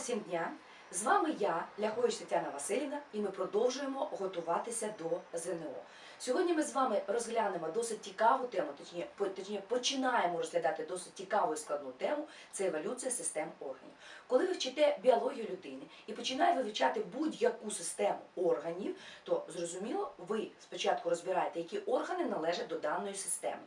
всім дня! З вами я, Ляхович Тетяна Васильівна, і ми продовжуємо готуватися до ЗНО. Сьогодні ми з вами розглянемо досить цікаву тему, точніше, починаємо розглядати досить цікаву і складну тему це еволюція систем органів. Коли ви вчите біологію людини і починаєте вивчати будь-яку систему органів, то зрозуміло, ви спочатку розбираєте, які органи належать до даної системи.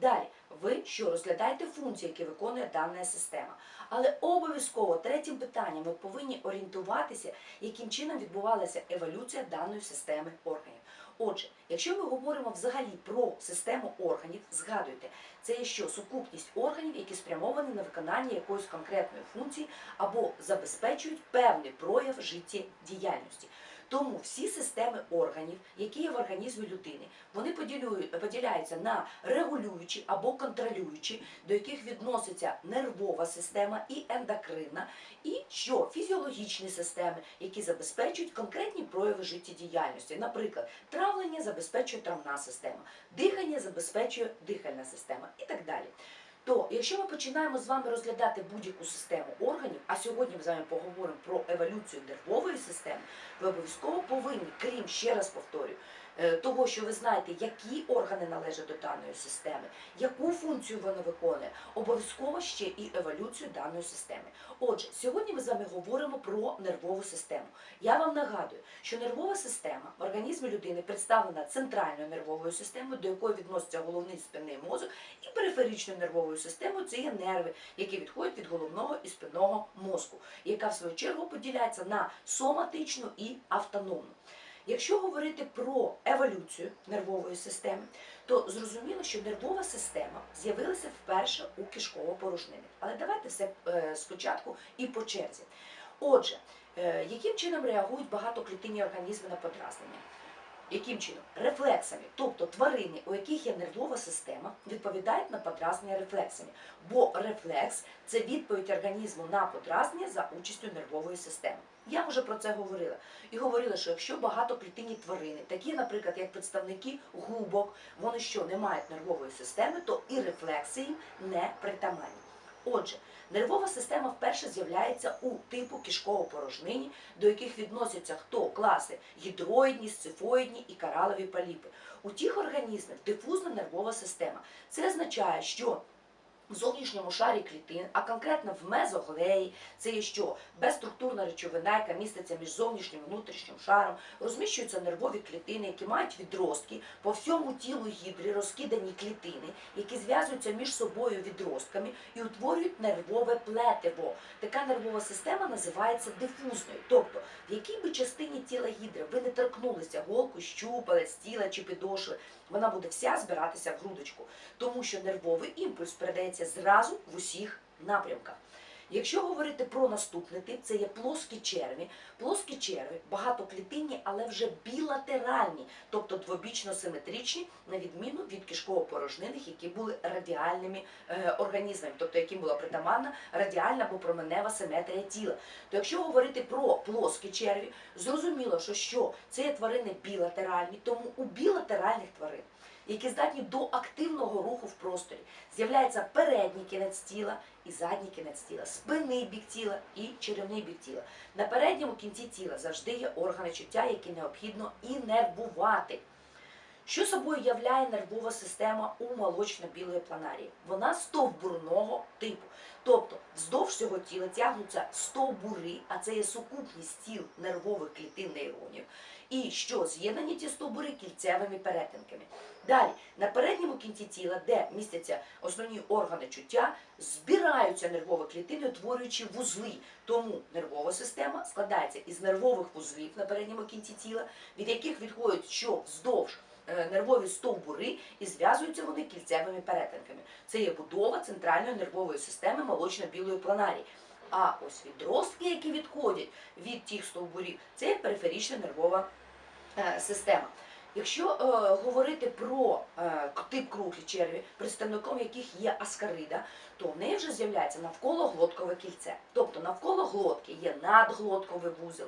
Далі, ви що розглядаєте функції, які виконує дана система. Але обов'язково третім питанням ми повинні орієнтуватися, яким чином відбувалася еволюція даної системи органів. Отже, якщо ми говоримо взагалі про систему органів, згадуйте, це є що сукупність органів, які спрямовані на виконання якоїсь конкретної функції або забезпечують певний прояв життєдіяльності. Тому всі системи органів, які є в організмі людини, вони поділяються на регулюючі або контролюючі, до яких відноситься нервова система і ендокринна, і що фізіологічні системи, які забезпечують конкретні прояви життєдіяльності. Наприклад, травлення забезпечує травна система, дихання забезпечує дихальна система і так далі. То, якщо ми починаємо з вами розглядати будь-яку систему органів, а сьогодні ми з вами поговоримо про еволюцію нервової системи, ви обов'язково повинні, крім ще раз повторюю, того, що ви знаєте, які органи належать до даної системи, яку функцію вона виконує, обов'язково ще і еволюцію даної системи. Отже, сьогодні ми з вами говоримо про нервову систему. Я вам нагадую, що нервова система в організмі людини представлена центральною нервовою системою, до якої відноситься головний спинний мозок, і периферичною нервовою системою це є нерви, які відходять від головного і спинного мозку, яка в свою чергу поділяється на соматичну і автономну. Якщо говорити про еволюцію нервової системи, то зрозуміло, що нервова система з'явилася вперше у кишково-порожнині. Але давайте все е, спочатку і по черзі. Отже, е, яким чином реагують багатоклітинні організми на подразнення? Яким чином? Рефлексами. Тобто тварини, у яких є нервова система, відповідають на подразнення рефлексами. Бо рефлекс це відповідь організму на подразнення за участю нервової системи. Я вже про це говорила. І говорила, що якщо багатоклітинні тварини, такі, наприклад, як представники губок, вони що не мають нервової системи, то і рефлекси їм не притаманні. Отже, нервова система вперше з'являється у типу кишково-порожнині, до яких відносяться хто класи гідроїдні, сцифоїдні і каралові поліпи. У тих організмах дифузна нервова система. Це означає, що в зовнішньому шарі клітин, а конкретно в мезоглеї, це є що безструктурна речовина, яка міститься між зовнішнім і внутрішнім шаром, розміщуються нервові клітини, які мають відростки по всьому тілу гідри, розкидані клітини, які зв'язуються між собою відростками і утворюють нервове плетиво. Така нервова система називається дифузною. Тобто, в якій би частині тіла гідри ви не торкнулися голку, щупалець, тіла чи підошви, вона буде вся збиратися в грудочку, тому що нервовий імпульс передається зразу в усіх напрямках. Якщо говорити про наступний тип, це є плоскі черві. Плоскі черві багатоклітинні, але вже білатеральні, тобто двобічно симетричні, на відміну від кишково-порожнинних, які були радіальними е, організмами, тобто яким була притаманна радіальна або променева симетрія тіла. То якщо говорити про плоскі черві, зрозуміло, що, що це є тварини білатеральні, тому у білатеральних тварин які здатні до активного руху в просторі. З'являється передній кінець тіла і задній кінець тіла, спинний бік тіла і черевний бік тіла. На передньому кінці тіла завжди є органи чуття, які необхідно інервувати. Що собою являє нервова система у молочно-білої планарії? Вона стовбурного типу. Тобто вздовж всього тіла тягнуться стовбури, а це є сукупність тіл нервових клітин нейронів. І що з'єднані ці стовбури кільцевими перетинками. Далі, на передньому кінці тіла, де містяться основні органи чуття, збираються нервові клітини, утворюючи вузли. Тому нервова система складається із нервових вузлів на передньому кінці тіла, від яких відходять що вздовж нервові стовбури і зв'язуються вони кільцевими перетинками. Це є будова центральної нервової системи молочно-білої планарії. А ось відростки, які відходять від тих стовбурів, це є периферична нервова е, система. Якщо е, говорити про е, тип круглі черві, представником яких є аскарида, то в неї вже з'являється навколо глоткове кільце. Тобто навколо глотки є надглотковий вузол,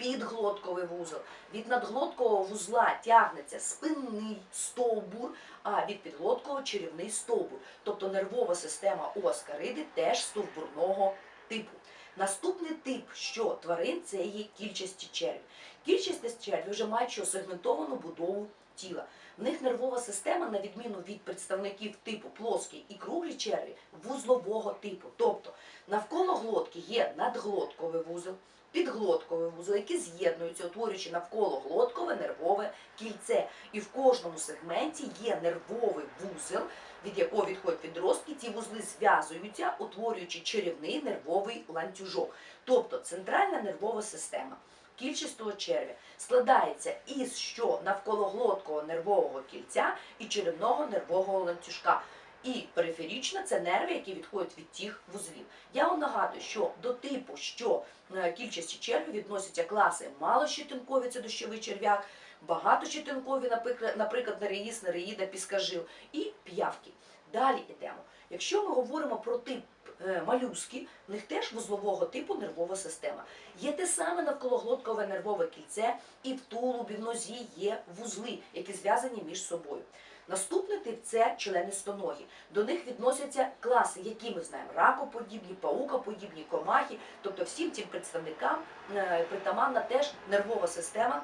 підглотковий вузол. Від надглоткового вузла тягнеться спинний стовбур, а від підглоткового черівний стовбур. Тобто нервова система у аскариди теж стовбурного типу. Наступний тип, що тварин, це є кільчасті черві. Кільчасті черві вже мають що сегментовану будову тіла. В них нервова система, на відміну від представників типу плоскі і круглі черві, вузлового типу. Тобто навколо глотки є надглотковий вузол, підглотковий вузол, які з'єднуються, утворюючи навколо глоткове нервове кільце. І в кожному сегменті є нервовий вузол, від якого відходять відростки, ці вузли зв'язуються, утворюючи чарівний нервовий ланцюжок. Тобто центральна нервова система кільчастого червя складається із що навкологлоткового нервового кільця і черевного нервового ланцюжка. І периферічна це нерви, які відходять від тих вузлів. Я вам нагадую, що до типу, що е, кільчасті черві відносяться класи малощетинкові, це дощовий черв'як, багатощетинкові, наприклад, нереїс, нереїда, піскажил, і п'явки. Далі йдемо. Якщо ми говоримо про тип е, малюсків, в них теж вузлового типу нервова система. Є те саме навкологлоткове нервове кільце, і в тулубі, в нозі є вузли, які зв'язані між собою. Наступний тип це членистоногі. До них відносяться класи, які ми знаємо: ракоподібні, паукоподібні, комахи. Тобто всім цим представникам е, притаманна теж нервова система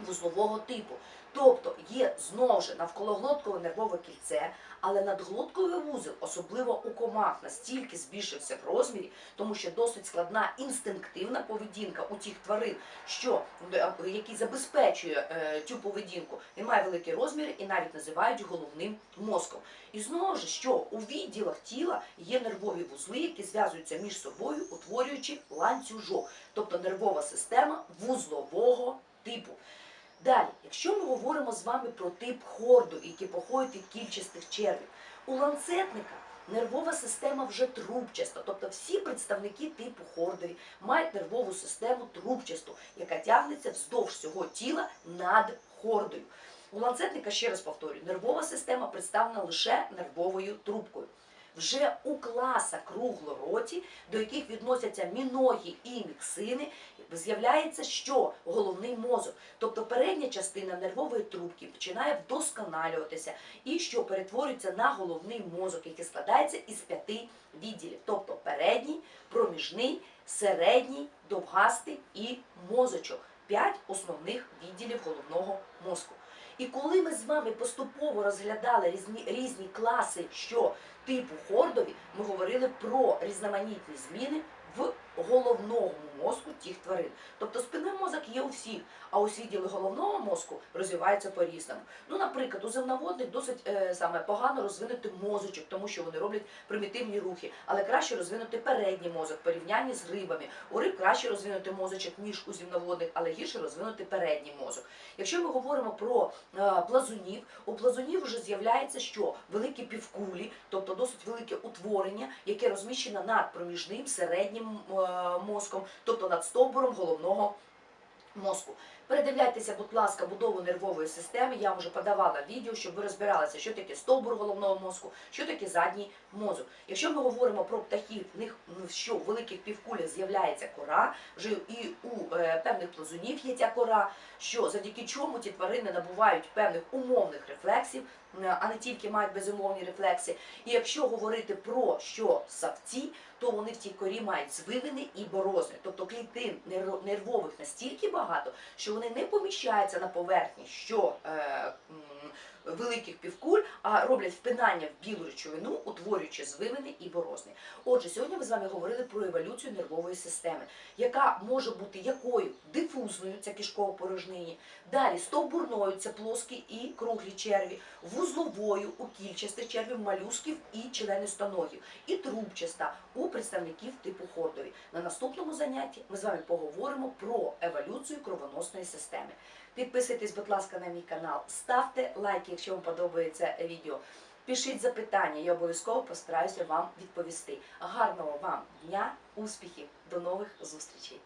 вузлового типу. Тобто є знову ж навкологлоткове нервове кільце, але надглотковий вузол, особливо у комах, настільки збільшився в розмірі, тому що досить складна інстинктивна поведінка у тих тварин, що е, який забезпечує е, цю поведінку. Він має великий розмір і навіть називають головним мозком. І знову ж, що у відділах тіла є нервові вузли, які зв'язуються між собою, утворюючи ланцюжок, тобто нервова система вузлового типу. Далі, якщо ми говоримо з вами про тип хорду, які походять від кільчастих червів, у ланцетника нервова система вже трубчаста, тобто всі представники типу хордові мають нервову систему трубчасту, яка тягнеться вздовж всього тіла над хордою. У ланцетника, ще раз повторюю, нервова система представлена лише нервовою трубкою. Вже у класах круглороті, до яких відносяться міногі і міксини, з'являється що головний мозок. Тобто передня частина нервової трубки починає вдосконалюватися і що перетворюється на головний мозок, який складається із п'яти відділів. Тобто передній, проміжний, середній, довгастий і мозочок. П'ять основних відділів головного мозку. І коли ми з вами поступово розглядали різні, різні класи, що типу хордові, ми говорили про різноманітні зміни в головному мозку тих тварин. Тобто спинний мозок є у всіх, а ось відділи головного мозку розвиваються по-різному. Ну, наприклад, у земноводних досить е, саме погано розвинути мозочок, тому що вони роблять примітивні рухи, але краще розвинути передній мозок в порівнянні з рибами. У риб краще розвинути мозочок, ніж у земноводних, але гірше розвинути передній мозок. Якщо ми говоримо про е, плазунів, у плазунів вже з'являється що великі півкулі, тобто досить велике утворення, яке розміщено над проміжним середнім е, мозком, тобто над стовбуром головного мозку. Передивляйтеся, будь ласка, будову нервової системи. Я вже подавала відео, щоб ви розбиралися, що таке стовбур головного мозку, що таке задній мозок. Якщо ми говоримо про птахів, в них ну, що в великих півкулях з'являється кора, вже і у е, певних плазунів є ця кора, що завдяки чому ці тварини набувають певних умовних рефлексів, а не тільки мають безумовні рефлекси. І якщо говорити про що савці, то вони в цій корі мають звивини і борозни, тобто клітин нерв- нервових настільки багато, що вони не поміщаються на поверхні, що е, великих півкуль, а роблять впинання в білу речовину, утворюючи звивини і борозни. Отже, сьогодні ми з вами говорили про еволюцію нервової системи, яка може бути якою дифузною, це кишково порожнині, далі стовбурною, це плоскі і круглі черві, вузловою у кільчастих червів, малюсків і членистоногів, і трубчаста у представників типу хордові. На наступному занятті ми з вами поговоримо про еволюцію кровоносної системи. Підписуйтесь, будь ласка, на мій канал, ставте лайки, якщо вам подобається відео. Пишіть запитання, я обов'язково постараюся вам відповісти. Гарного вам дня, успіхів, до нових зустрічей!